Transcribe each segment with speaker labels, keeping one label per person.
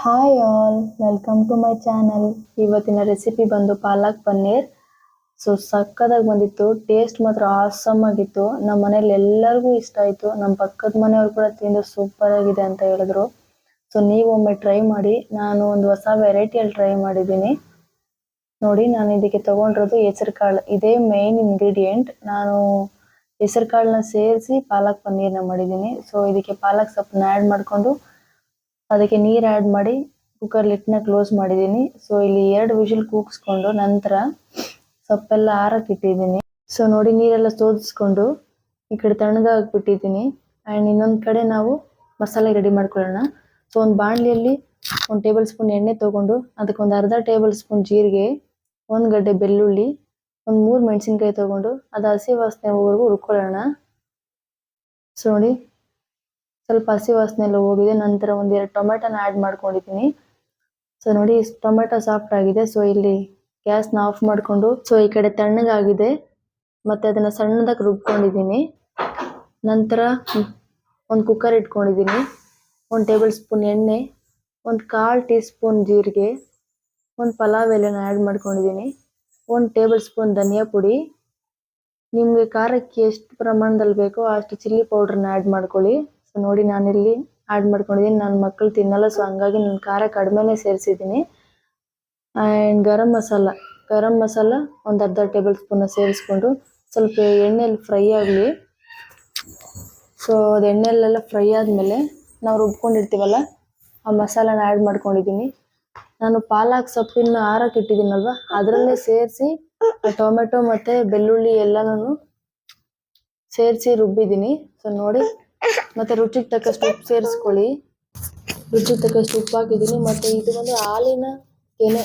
Speaker 1: Hi all welcome to my channel ಇವತ್ತಿನ recipe ಬಂದು palak paneer. So ಸಕ್ಕದಾಗಿ ಬಂದಿತ್ತು ಟೇಸ್ಟ್ ಮಾತ್ರ ಆಸಮ್ ಆಗಿತ್ತು. ನಮ್ಮ ಮನೇಲಿ ಎಲ್ಲರಿಗೂ ಇಷ್ಟ ಆಯಿತು. ನಮ್ಮ ಪಕ್ಕದ ಮನೆಯವ್ರು ಕೂಡ ತಿಂದು ಸೂಪರ್ ಆಗಿದೆ ಅಂತ ಹೇಳಿದ್ರು. ಸೊ ನೀವು ಒಮ್ಮೆ ಟ್ರೈ ಮಾಡಿ. ನಾನು ಒಂದು ಹೊಸ ವೆರೈಟಿಯಲ್ಲಿ ಟ್ರೈ ಮಾಡಿದ್ದೀನಿ. ನೋಡಿ, ನಾನು ಇದಕ್ಕೆ ತಗೊಂಡಿರೋದು ಹೆಸರು ಕಾಳು ಇದೇ ಮೇನ್ ಇಂಗ್ರೀಡಿಯೆಂಟ್ ನಾನು ಹೆಸರು ಕಾಳನ್ನ ಸೇರಿಸಿ ಪಾಲಕ್ ಪನ್ನೀರ್ನ ಮಾಡಿದ್ದೀನಿ. ಸೊ ಇದಕ್ಕೆ ಪಾಲಕ್ ಸೊಪ್ಪನ್ನ ಆ್ಯಡ್ ಮಾಡಿಕೊಂಡು ಅದಕ್ಕೆ ನೀರು ಆ್ಯಡ್ ಮಾಡಿ ಕುಕ್ಕರ್ ಲಿಟ್ನ ಕ್ಲೋಸ್ ಮಾಡಿದ್ದೀನಿ. ಸೊ ಇಲ್ಲಿ ಎರಡು ವಿಷಲ್ ಕೂಗಿಸ್ಕೊಂಡು ನಂತರ ಸೊಪ್ಪೆಲ್ಲ ಆರಕ್ಕೆ ಇಟ್ಟಿದ್ದೀನಿ. ಸೊ ನೋಡಿ ನೀರೆಲ್ಲ ಸೋದಿಸ್ಕೊಂಡು ಈ ಕಡೆ ತಣ್ಣಗಾಗ್ಬಿಟ್ಟಿದ್ದೀನಿ ಆ್ಯಂಡ್ ಇನ್ನೊಂದು ಕಡೆ ನಾವು ಮಸಾಲೆ ರೆಡಿ ಮಾಡ್ಕೊಳ್ಳೋಣ. ಸೊ ಒಂದು ಬಾಣಲಿಯಲ್ಲಿ ಒಂದು ಟೇಬಲ್ ಸ್ಪೂನ್ ಎಣ್ಣೆ ತೊಗೊಂಡು ಅದಕ್ಕೆ ಒಂದು ಅರ್ಧ ಟೇಬಲ್ ಸ್ಪೂನ್ ಜೀರಿಗೆ, ಒಂದು ಗಡ್ಡೆ ಬೆಳ್ಳುಳ್ಳಿ, ಒಂದು ಮೂರು ಮೆಣಸಿನ್ಕಾಯಿ ತೊಗೊಂಡು ಅದು ಹಸಿ ವಾಸನೆ ಹೋಗೋವರೆಗೂ ಹುರ್ಕೊಳ್ಳೋಣ. ಸೊ ನೋಡಿ ಸ್ವಲ್ಪ ಹಸಿ ವಾಸನೆ ಎಲ್ಲ ಹೋಗಿದೆ. ನಂತರ ಒಂದೆರಡು ಟೊಮೆಟೊನ ಆ್ಯಡ್ ಮಾಡ್ಕೊಂಡಿದ್ದೀನಿ. ಸೊ ನೋಡಿ, ಟೊಮೆಟೊ ಸಾಫ್ಟ್ ಆಗಿದೆ. ಸೊ ಇಲ್ಲಿ ಗ್ಯಾಸ್ನ ಆಫ್ ಮಾಡಿಕೊಂಡು ಸೊ ಈ ಕಡೆ ತಣ್ಣಗಾಗಿದೆ. ಮತ್ತೆ ಅದನ್ನ ಸಣ್ಣದಾಗಿ ರುಬ್ಕೊಂಡಿದ್ದೀನಿ. ನಂತರ ಒಂದು ಕುಕ್ಕರ್ ಇಟ್ಕೊಂಡಿದ್ದೀನಿ. ಒಂದು ಟೇಬಲ್ ಸ್ಪೂನ್ ಎಣ್ಣೆ, ಒಂದು ಕಾಲು ಟೀ ಸ್ಪೂನ್ ಜೀರಿಗೆ, ಒಂದು ಪಲಾವ್ ಎಲೆನ ಆ್ಯಡ್ ಮಾಡ್ಕೊಂಡಿದ್ದೀನಿ. ಒಂದು ಟೇಬಲ್ ಸ್ಪೂನ್ ಧನಿಯಾ ಪುಡಿ. ನಿಮಗೆ ಖಾರಕ್ಕೆ ಎಷ್ಟು ಪ್ರಮಾಣದಲ್ಲಿ ಬೇಕೋ ಅಷ್ಟು ಚಿಲ್ಲಿ ಪೌಡ್ರನ್ನ ಆ್ಯಡ್ ಮಾಡ್ಕೊಳ್ಳಿ. ಸೊ ನೋಡಿ ನಾನಿಲ್ಲಿ ಆ್ಯಡ್ ಮಾಡ್ಕೊಂಡಿದ್ದೀನಿ. ನನ್ನ ಮಕ್ಕಳು ತಿನ್ನಲ್ಲ ಸೊ ಹಂಗಾಗಿ ನಾನು ಖಾರ ಕಡಿಮೆನೇ ಸೇರಿಸಿದ್ದೀನಿ. ಆ್ಯಂಡ್ ಗರಂ ಮಸಾಲ ಗರಂ ಮಸಾಲ ಒಂದು ಅರ್ಧ ಟೇಬಲ್ ಸ್ಪೂನ್ ಸೇರಿಸ್ಕೊಂಡು ಸ್ವಲ್ಪ ಎಣ್ಣೆಲಿ ಫ್ರೈ ಆಗಲಿ. ಸೊ ಅದು ಎಣ್ಣೆಲೆಲ್ಲ ಫ್ರೈ ಆದಮೇಲೆ ನಾವು ರುಬ್ಕೊಂಡಿರ್ತೀವಲ್ಲ, ಆ ಮಸಾಲಾನ ಆ್ಯಡ್ ಮಾಡ್ಕೊಂಡಿದ್ದೀನಿ. ನಾನು ಪಾಲಕ್ ಸೊಪ್ಪಿನ ಆರಕ್ಕೆ ಇಟ್ಟಿದ್ದೀನಲ್ವ, ಅದರಲ್ಲೇ ಸೇರಿಸಿ ಟೊಮೆಟೊ ಮತ್ತು ಬೆಳ್ಳುಳ್ಳಿ ಎಲ್ಲನೂ ಸೇರಿಸಿ ರುಬ್ಬಿದ್ದೀನಿ. ಸೊ ನೋಡಿ ಮತ್ತು ರುಚಿಗೆ ತಕ್ಕಷ್ಟು ಉಪ್ಪು ಸೇರಿಸ್ಕೊಳ್ಳಿ. ರುಚಿಗೆ ತಕ್ಕಷ್ಟು ಉಪ್ಪು ಹಾಕಿದ್ದೀನಿ. ಮತ್ತು ಇದು ಒಂದು ಹಾಲಿನ ಕೆನೆ,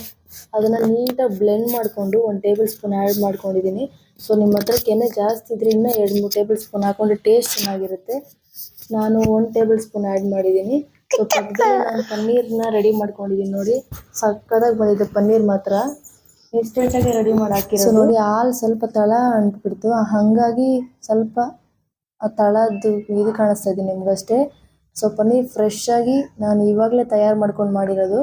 Speaker 1: ಅದನ್ನು ನೀಟಾಗಿ ಬ್ಲೆಂಡ್ ಮಾಡಿಕೊಂಡು ಒಂದು ಟೇಬಲ್ ಸ್ಪೂನ್ ಆ್ಯಡ್ ಮಾಡ್ಕೊಂಡಿದ್ದೀನಿ. ಸೊ ನಿಮ್ಮ ಹತ್ರ ಕೆನೆ ಜಾಸ್ತಿ ಇದ್ರೆ ಇನ್ನೂ ಎರಡು ಮೂರು ಟೇಬಲ್ ಸ್ಪೂನ್ ಹಾಕೊಂಡು ಟೇಸ್ಟ್ ಚೆನ್ನಾಗಿರುತ್ತೆ. ನಾನು ಒಂದು ಟೇಬಲ್ ಸ್ಪೂನ್ ಆ್ಯಡ್ ಮಾಡಿದ್ದೀನಿ. ಸೊ ನಾನು ಪನ್ನೀರ್ನ ರೆಡಿ ಮಾಡ್ಕೊಂಡಿದ್ದೀನಿ ನೋಡಿ. ಸಕ್ಕದಾಗಿ ಬಂದಿದೆ ಪನ್ನೀರ್ ಮಾತ್ರ. ಇನ್ಸ್ಟೆಂಟಾಗಿ ರೆಡಿ ಮಾಡಿ ಹಾಕಿರೋ ನೋಡಿ, ಹಾಲು ಸ್ವಲ್ಪ ತಳ ಅಂಟ್ಬಿಡ್ತು. ಹಾಗಾಗಿ ಸ್ವಲ್ಪ ಆ ತಳದ್ದು ಇದು ಕಾಣಿಸ್ತಾ ಇದೆ ನಿಮಗಷ್ಟೇ. ಸೊ ಪನ್ನೀರ್ ಫ್ರೆಶ್ ಆಗಿ ನಾನು ಇವಾಗಲೇ ತಯಾರು ಮಾಡ್ಕೊಂಡು ಮಾಡಿರೋದು.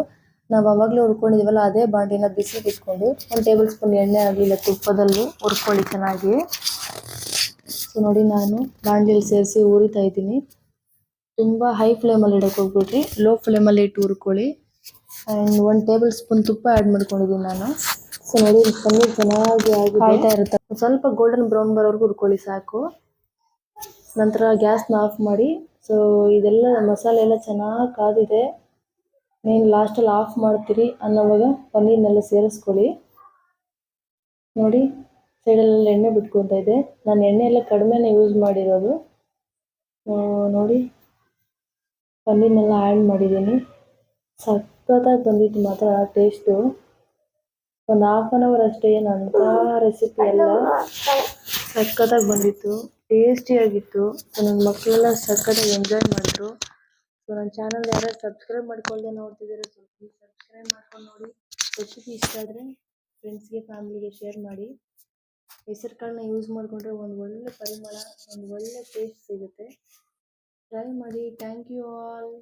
Speaker 1: ನಾವು ಅವಾಗಲೇ ಹುರ್ಕೊಂಡಿದ್ದೀವಲ್ಲ ಅದೇ ಬಾಂಡಿನ ಬಿಸಿ ಇಟ್ಕೊಂಡು ಒಂದು ಟೇಬಲ್ ಸ್ಪೂನ್ ಎಣ್ಣೆ ಆಗಲಿಲ್ಲ ತುಪ್ಪದಲ್ಲಿ ಹುರ್ಕೊಳ್ಳಿ ಚೆನ್ನಾಗಿ. ಸೊ ನೋಡಿ ನಾನು ಬಾಂಡ್ಲಿಯಲ್ಲಿ ಸೇರಿಸಿ ಹುರಿತಾ ಇದ್ದೀನಿ. ತುಂಬ ಹೈ ಫ್ಲೇಮಲ್ಲಿ ಇಡೋಕೆ ಹೋಗ್ಬಿಟ್ರಿ ಲೋ ಫ್ಲೇಮಲ್ಲಿ ಇಟ್ಟು ಹುರ್ಕೊಳ್ಳಿ. ಆ್ಯಂಡ್ ಒಂದು ಟೇಬಲ್ ಸ್ಪೂನ್ ತುಪ್ಪ ಆ್ಯಡ್ ಮಾಡ್ಕೊಂಡಿದ್ದೀನಿ ನಾನು. ಸೊ ನೋಡಿ ಪನ್ನೀರ್ ಚೆನ್ನಾಗಿ ಆಗಿ ಕಾಯ್ತಾ ಇರುತ್ತೆ. ಸ್ವಲ್ಪ ಗೋಲ್ಡನ್ ಬ್ರೌನ್ ಬರೋವರೆಗೂ ಹುರ್ಕೊಳ್ಳಿ ಸಾಕು. ನಂತರ ಗ್ಯಾಸ್ನ ಆಫ್ ಮಾಡಿ ಸೊ ಇದೆಲ್ಲ ಮಸಾಲೆ ಎಲ್ಲ ಚೆನ್ನಾಗಿ ಕಾದಿದೆ. ನೀನು ಲಾಸ್ಟಲ್ಲಿ ಆಫ್ ಮಾಡ್ತೀರಿ ಅನ್ನೋವಾಗ ಪನ್ನೀರ್ನೆಲ್ಲ ಸೇರಿಸ್ಕೊಳ್ಳಿ. ನೋಡಿ, ಸೈಡಲ್ಲೆಲ್ಲ ಎಣ್ಣೆ ಬಿಟ್ಕೊತಾ ಇದೆ. ನಾನು ಎಣ್ಣೆ ಎಲ್ಲ ಕಡಿಮೆನೇ ಯೂಸ್ ಮಾಡಿರೋದು. ನೋಡಿ, ಪನ್ನೀರ್ನೆಲ್ಲ ಆ್ಯಡ್ ಮಾಡಿದ್ದೀನಿ. ಸಖತ್ತಾಗಿ ಬಂದಿತ್ತು ಮಾತ್ರ ಟೇಸ್ಟು ಒಂದು ಹಾಫ್ ಆನ್ ಅವರ್ ಅಷ್ಟೇ ನನ್ನ ರೆಸಿಪಿ ಎಲ್ಲ. ಸಖತ್ತಾಗಿ ಬಂದಿತ್ತು. ಟೇಸ್ಟಿಯಾಗಿತ್ತು ಸೊ ನನ್ನ ಮಕ್ಕಳೆಲ್ಲ ಸಖತ್ತಾಗಿ ಎಂಜಾಯ್ ಮಾಡಿದ್ರು. ಸೊ ನನ್ನ ಚಾನಲ್ ಯಾರು ಸಬ್ಸ್ಕ್ರೈಬ್ ಮಾಡ್ಕೊಳ್ಳದೆ ನೋಡ್ತಿದ್ದೀರ ಸೊ ಪ್ಲೀಸ್ ಸಬ್ಸ್ಕ್ರೈಬ್ ಮಾಡ್ಕೊಂಡು ನೋಡಿ. ರೆಸಿಪಿ ಇಷ್ಟ ಆದರೆ ಫ್ರೆಂಡ್ಸ್ಗೆ ಫ್ಯಾಮಿಲಿಗೆ ಶೇರ್ ಮಾಡಿ. ಹೆಸರು ಕಾಳನ್ನ ಯೂಸ್ ಮಾಡಿಕೊಂಡ್ರೆ ಒಂದು ಒಳ್ಳೆ ಪರಿಮಳ, ಒಂದು ಒಳ್ಳೆ ಟೇಸ್ಟ್ ಸಿಗುತ್ತೆ. ಟ್ರೈ ಮಾಡಿ. Thank you all